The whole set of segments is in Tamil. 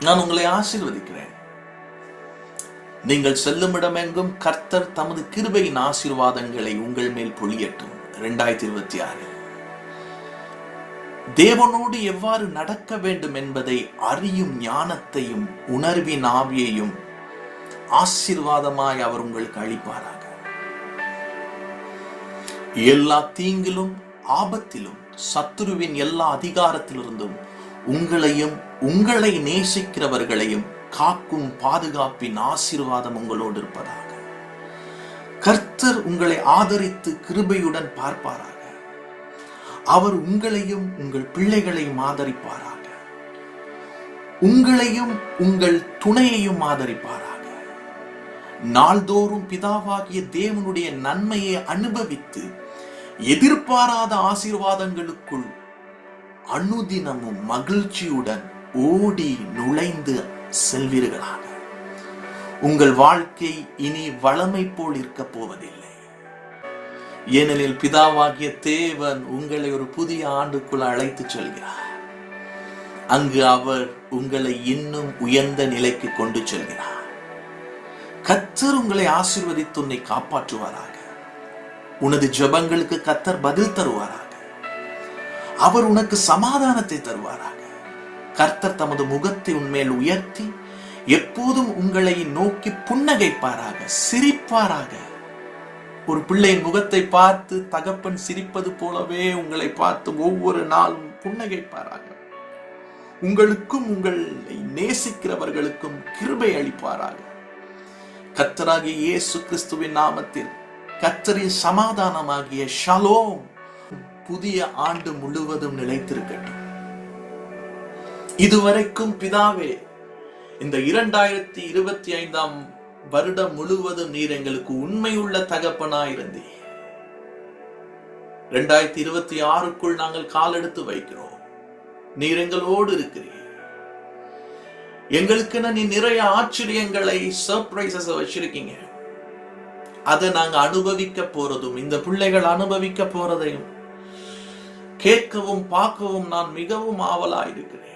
நான் உங்களை ஆசீர்வதிக்கிறேன். நீங்கள் செல்லும் இடமெங்கும் கர்த்தர் தமது கிருபையின் ஆசீர்வாதங்களை உங்கள் மேல் பொழியட்டும். இரண்டாயிரத்தி இருபத்தி ஆறு. தேவனோடு எவ்வாறு நடக்க வேண்டும் என்பதை அறியும் ஞானத்தையும் உணர்வின் ஆவியையும் ஆசீர்வாதமாய் அவர் உங்களுக்கு அளிப்பாராக. எல்லா தீங்கிலும் ஆபத்திலும் சத்துருவின் எல்லா அதிகாரத்திலிருந்தும் உங்களையும் உங்களை நேசிக்கிறவர்களையும் காக்கும் பாதுகாப்பின் ஆசீர்வாதம் உங்களோடு இருப்பதாக. கர்த்தர் உங்களை ஆதரித்து கிருபையுடன் பார்ப்பாராக. அவர் உங்களையும் உங்கள் பிள்ளைகளையும் ஆதரிப்பாராக. உங்களையும் உங்கள் துணையையும் ஆதரிப்பாராக. நாள்தோறும் பிதாவாகிய தேவனுடைய நன்மையை அனுபவித்து எதிர்பாராத ஆசீர்வாதங்களுக்குள் அனுதினமும் மகிழ்ச்சியுடன் ஓடி நுழைந்து செல்வீர்களாக. உங்கள் வாழ்க்கை இனி வளமை போல் இருக்க போவதில்லை. ஏனெனில் பிதாவாகிய தேவன் உங்களை ஒரு புதிய ஆண்டுக்குள் அழைத்து செல்கிறார். அங்கு அவர் உங்களை இன்னும் உயர்ந்த நிலைக்கு கொண்டு செல்கிறார். கத்தர் உங்களை ஆசீர்வதித்து உன்னை காப்பாற்றுவாராக. உனது ஜெபங்களுக்கு கத்தர் பதில் தருவாராக. அவர் உனக்கு சமாதானத்தை தருவாராக. கர்த்தர் தமது முகத்தை உன்மேல் உயர்த்தி எப்போதும் உங்களை நோக்கி புன்னகைப்பாராக சிரிப்பாராக. ஒரு பிள்ளையின் முகத்தை பார்த்து தகப்பன் சிரிப்பது போலவே உங்களை பார்த்து ஒவ்வொரு நாளும் புன்னகைப்பாராக. உங்களுக்கும் உங்களை நேசிக்கிறவர்களுக்கும் கிருபை அளிப்பாராக. கத்தராகிய இயேசு கிறிஸ்துவின் நாமத்தில் கத்தரின் சமாதானமாகிய ஷலோம் புதிய ஆண்டு முழுவதும் நிலைத்திருக்கட்டும். இதுவரைக்கும் பிதாவே இந்த இரண்டாயிரத்தி இருபத்தி ஐந்தாம் வருடம் முழுவதும் நீர் எங்களுக்கு உண்மையுள்ள தகப்பனாயிருந்தே. இரண்டாயிரத்தி இருபத்தி ஆறுக்குள் நாங்கள் காலெடுத்து வைக்கிறோம். நீர் எங்களோடு இருக்கிறீர். எங்களுக்குன்னு நீ நிறைய ஆச்சரியங்களை சர்ப்ரைசஸ் வச்சிருக்கீங்க. அதை நாங்க அனுபவிக்க போறதும் இந்த பிள்ளைகள் அனுபவிக்க போறதையும் கேட்கவும் பார்க்கவும் நான் மிகவும் ஆவலாயிருக்கிறேன்.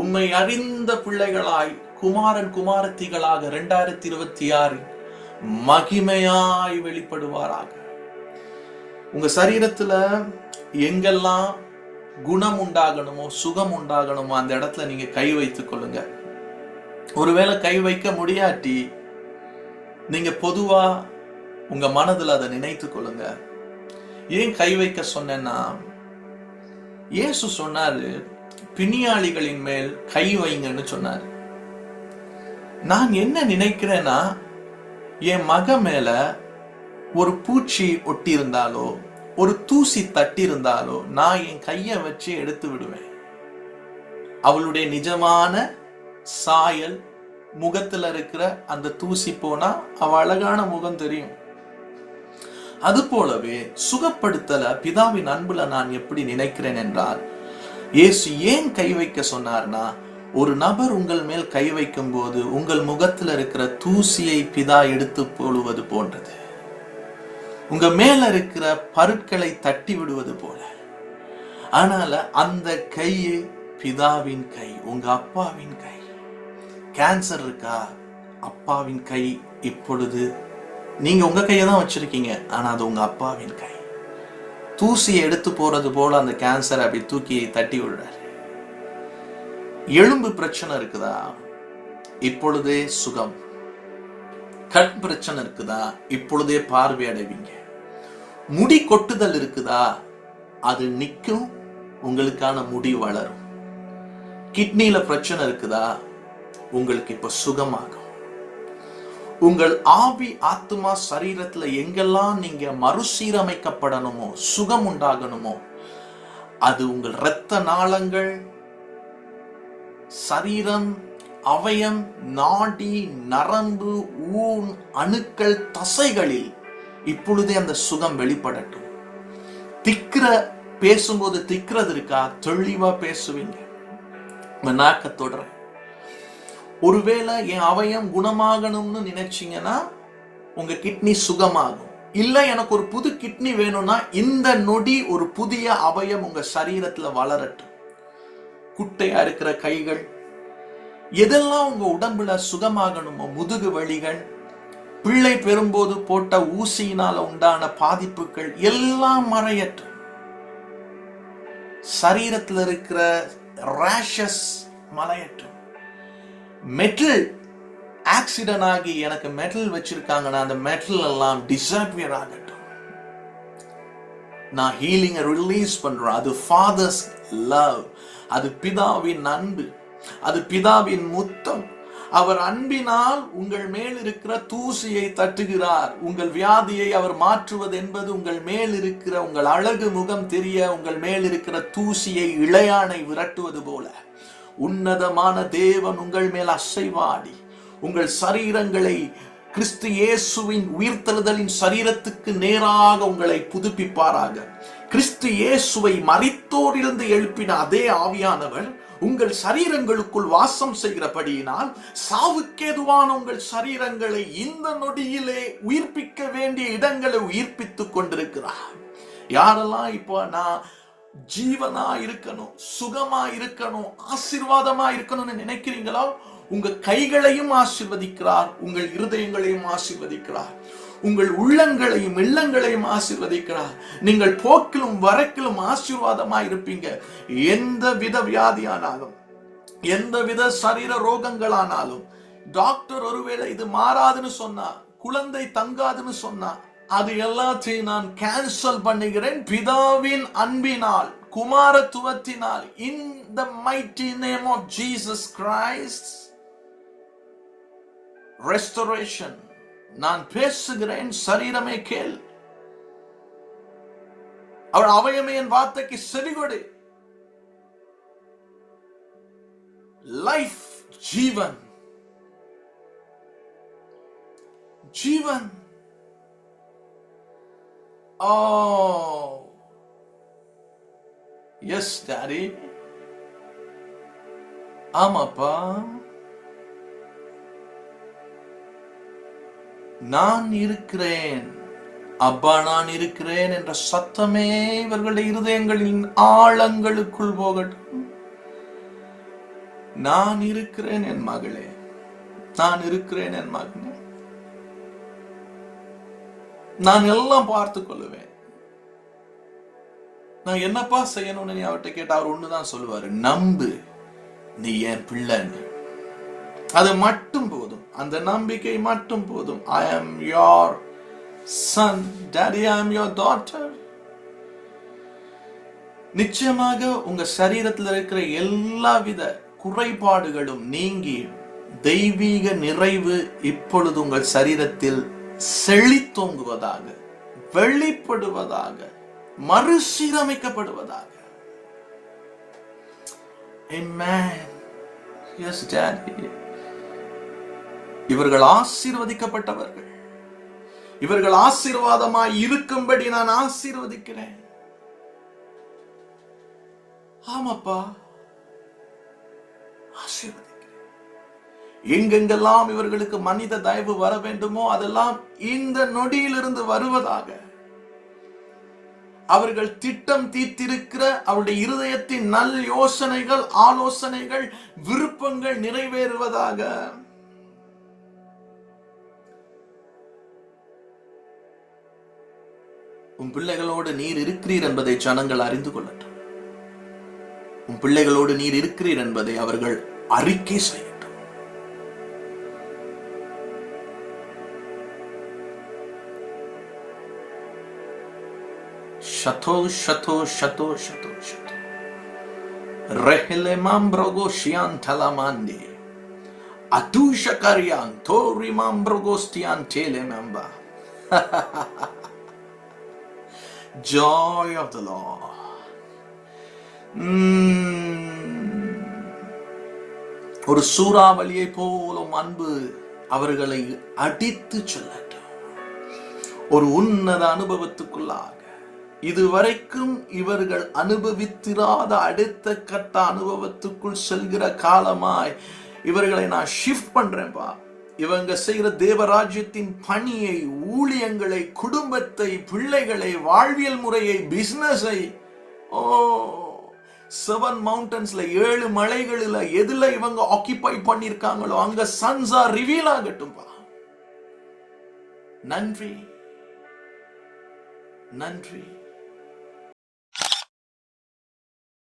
உம்மை அறிந்த பிள்ளைகளாய் குமாரன் குமாரத்திகளாக இரண்டாயிரத்தி இருபத்தி ஆறில் மகிமையாய் வெளிப்படுவாராக. உங்க சரீரத்துல எங்கெல்லாம் குணம் உண்டாகணுமோ சுகம் உண்டாகணுமோ அந்த இடத்துல நீங்க கை வைத்துக் கொள்ளுங்க. ஒருவேளை கை வைக்க முடியாட்டி நீங்க பொதுவா உங்க மனதில் அதை நினைத்து கொள்ளுங்க. ஏன் கை வைக்க சொன்னேன்னா இயேசு சொன்னாரு பிணியாளிகளின் மேல் கை வைங்கன்னு சொன்னார். நான் என்ன நினைக்கிறேன்னா என் மக மேல ஒரு பூச்சி ஒட்டி இருந்தாலோ ஒரு தூசி தட்டி இருந்தாலோ நான் என் கையை வச்சு எடுத்து விடுவேன். அவளுடைய நிஜமான சாயல் முகத்துல இருக்கிற அந்த தூசி போனா அவ அழகான முகம் தெரியும். அது போலவே சுகப்படுத்தல பிதாவின் அன்புல நான் எப்படி நினைக்கிறேன் என்றால் இயேசு ஏன் கை வைக்க சொன்னார்னா ஒரு நபர் உங்கள் மேல் கை வைக்கும் போது உங்கள் முகத்தில் இருக்கிற தூசியை பிதா எடுத்து போடுவது போன்றது. உங்க மேல இருக்கிற பருட்களை தட்டி விடுவது போல. ஆனால அந்த கையே பிதாவின் கை உங்க அப்பாவின் கை. கேன்சர் இருக்கா? அப்பாவின் கை இப்பொழுது நீங்க உங்க கையை தான் வச்சிருக்கீங்க ஆனா அது உங்க அப்பாவின் கை. தூசியை எடுத்து போறது போல அந்த கேன்சர் அப்படி தூக்கி தட்டி விடுறாரு. எலும்பு பிரச்சனை இருக்குதா? இப்பொழுதே சுகம். கண் பிரச்சனை இருக்குதா? இப்பொழுதே பார்வை அடைவீங்க. முடி கொட்டுதல் இருக்குதா? அது நிற்கும் உங்களுக்கான முடி வளரும். கிட்னியில பிரச்சனை இருக்குதா? உங்களுக்கு இப்ப சுகமாகும். உங்கள் ஆவி ஆத்மா சரீரத்துல எங்கெல்லாம் நீங்க மறுசீரமைக்கப்படணுமோ சுகம் உண்டாகணுமோ அது உங்கள் இரத்த நாளங்கள் சரீரம் அவயம் நாடி நரம்பு ஊன் அணுக்கள் தசைகளில் இப்பொழுதே அந்த சுகம் வெளிப்படட்டும். திக்கிற பேசும்போது திக்கிறது இருக்கா? தெளிவா பேசுவீங்க. நாக்க தொடர. ஒருவேளை என் அவயம் குணமாகணும்னு நினைச்சிங்கன்னா உங்க கிட்னி சுகமாகும். இல்ல எனக்கு ஒரு புது கிட்னி வேணும்னா இந்த நொடி ஒரு புதிய அவயம் உங்க சரீரத்துல வளரட்டும். குட்டையா இருக்கிற கைகள் எதெல்லாம் உங்க உடம்புல சுகமாகணுமோ முதுகு வலிகள் பிள்ளை பெறும்போது போட்ட ஊசியினால உண்டான பாதிப்புகள் எல்லாம் மறையட்டும். சரீரத்தில் இருக்கிற ரேஷஸ் மலையட்டும் மெட்டல் ஆக்சிடென்ட் ஆகி எனக்கு மெட்டல் வச்சிருக்காங்கன்னா அந்த மெட்டல் எல்லாம் டிசாப்பியர் ஆகட்டும். நான் ஹீலிங்கை ரிலீஸ் பண்றேன். அது ஃபாதர்ஸ் லவ் அது பிதாவின் அன்பு. அது பிதாவின் முத்தம். அவர் அன்பினால் உங்கள் மேல் இருக்கிற தூசியை தட்டுகிறார். உங்கள் வியாதியை அவர் மாற்றுவது என்பது உங்கள் மேல் இருக்கிற உங்கள் அழகு முகம் தெரிய உங்கள் மேல் இருக்கிற தூசியை இளையானை விரட்டுவது போல. உன்னதமான தேவன் உங்கள் மேல் அசைவாடி. உங்கள் சரீரங்களை கிறிஸ்து இயேசுவின் உயிர்த்தெழுதலின் சரீரத்துக்கு நேராக உங்களை புதுப்பிப்பாராக. கிறிஸ்து இயேசுவை மறித்தோரிலிருந்து எழுப்பின அதே ஆவியானவர் உங்கள் சரீரங்களுக்குள் வாசம் செய்கிறபடியினால் சாவுக்கேதுவான உங்கள் சரீரங்களை இந்த நொடியிலே உயிர்ப்பிக்க வேண்டிய இடங்களை உயிர்ப்பித்துக் கொண்டிருக்கிறார். யாரெல்லாம் இப்போ நான் ஜீவனா இருக்கணும் சுகமா இருக்கணும் ஆசிர்வாதமா இருக்கணும்னு நினைக்கிறீங்களோ உங்க கைகளையும் ஆசிர்வதிக்கிறார் உங்கள் இருதயங்களையும் ஆசிர்வதிக்கிறார். உங்கள் உள்ளங்களையும் இல்லங்களையும் ஆசிர்வதிக்கிறார். நீங்கள் போக்கிலும் வரக்கிலும் ஆசீர்வாதமா இருப்பீங்க. எந்த வித வியாதியானாலும் எந்த வித சரீர ரோகங்களானாலும் டாக்டர் ஒருவேளை இது மாறாதுன்னு சொன்னா குழந்தை தங்காதுன்னு சொன்னா அது எல்லாத்தையும் நான் கேன்சல் பண்ணுகிறேன் பிதாவின் அன்பினால் குமாரத்துவத்தினால். In the mighty name of Jesus Christ restoration நான் பேசுகிறேன் சரீரமே கேள். அவர் அவயமே என் வார்த்தைக்கு செவிகொடு. லைஃப் ஜீவன். ஜீவன். Oh. Yes daddy. ஆமாப்பா. நான் இருக்கிறேன். அப்பா நான் இருக்கிறேன் என்ற சத்தமே இவர்களுடைய இருதயங்களின் ஆழங்களுக்குள் போகட்டும். நான் இருக்கிறேன் என் மகளே. நான் இருக்கிறேன் என் மகன். நான் எல்லாம் பார்த்து கொள்ளுவேன். நான் என்னப்பா செய்யணும்னு நீ அவர்கிட்ட கேட்ட அவர் ஒண்ணுதான் சொல்லுவாரு. நம்பு. நீ என் பிள்ளைன்னு அது மட்டும் போதும். அந்த நம்பிக்கை மட்டும் போதும். ஐ ஆம் யோர் சன் டாடி ஐ ஆம் யோர் டாட்டர் நிச்சயமாக உங்க சரீரத்தில் இருக்கிற எல்லா வித குறைபாடுகளும் நீங்கி தெய்வீக நிறைவு இப்பொழுது உங்கள் சரீரத்தில் செழித்தோங்குவதாக வெளிப்படுவதாக மறுசீரமைக்கப்படுவதாக. இவர்கள் ஆசீர்வதிக்கப்பட்டவர்கள். இவர்கள் ஆசீர்வாதமாய் இருக்கும்படி நான் ஆசீர்வதிக்கிறேன். ஆமாப்பா. எங்கெங்கெல்லாம் இவர்களுக்கு மனித தயவு வர வேண்டுமோ அதெல்லாம் இந்த நொடியிலிருந்து வருவதாக அவர்கள் திட்டம் தீர்த்திருக்கிற அவருடைய இருதயத்தின் நல் யோசனைகள் ஆலோசனைகள் விருப்பங்கள் நிறைவேறுவதாக. உன் பிள்ளைகளோடு நீர் இருக்கிறீர் என்பதை ஜனங்கள் அறிந்து கொள்ளட்டும். உன் பிள்ளைகளோடு நீர் இருக்கிறீர் என்பதை அவர்கள் அறிக்கை செய்ய Shato, shato, shato, shato, shato. Rehele mambrogo shian talamandi. Atusha karian, tori mambrogo stian telemamba. Joy of the Lord. ஒரு சூறாவளியை போலும் அன்பு அவர்களை அடித்து சொல்லட்டும் ஒரு உன்னத அனுபவத்துக்குள்ளார் இதுவரைக்கும் இவர்கள் அனுபவித்திராத அடுத்த கட்ட அனுபவத்துக்குள் செல்கிற காலமாய் இவர்களை நான் ஷிஃப்ட் பண்றேன்பா. இவங்க செய்கிற தேவராஜ்யத்தின் பணியை ஊழியங்களை குடும்பத்தை பிள்ளைகளை வாழ்வியல் முறையை பிசினஸை ஓ செவன் மவுண்டன்ஸ்ல ஏழு மலைகளில் எதுல இவங்க ஆக்கிபை பண்ணிருக்காங்களோ அங்க சன்ஸா ரிவீல் ஆகட்டும்பா. நன்றி. நன்றி.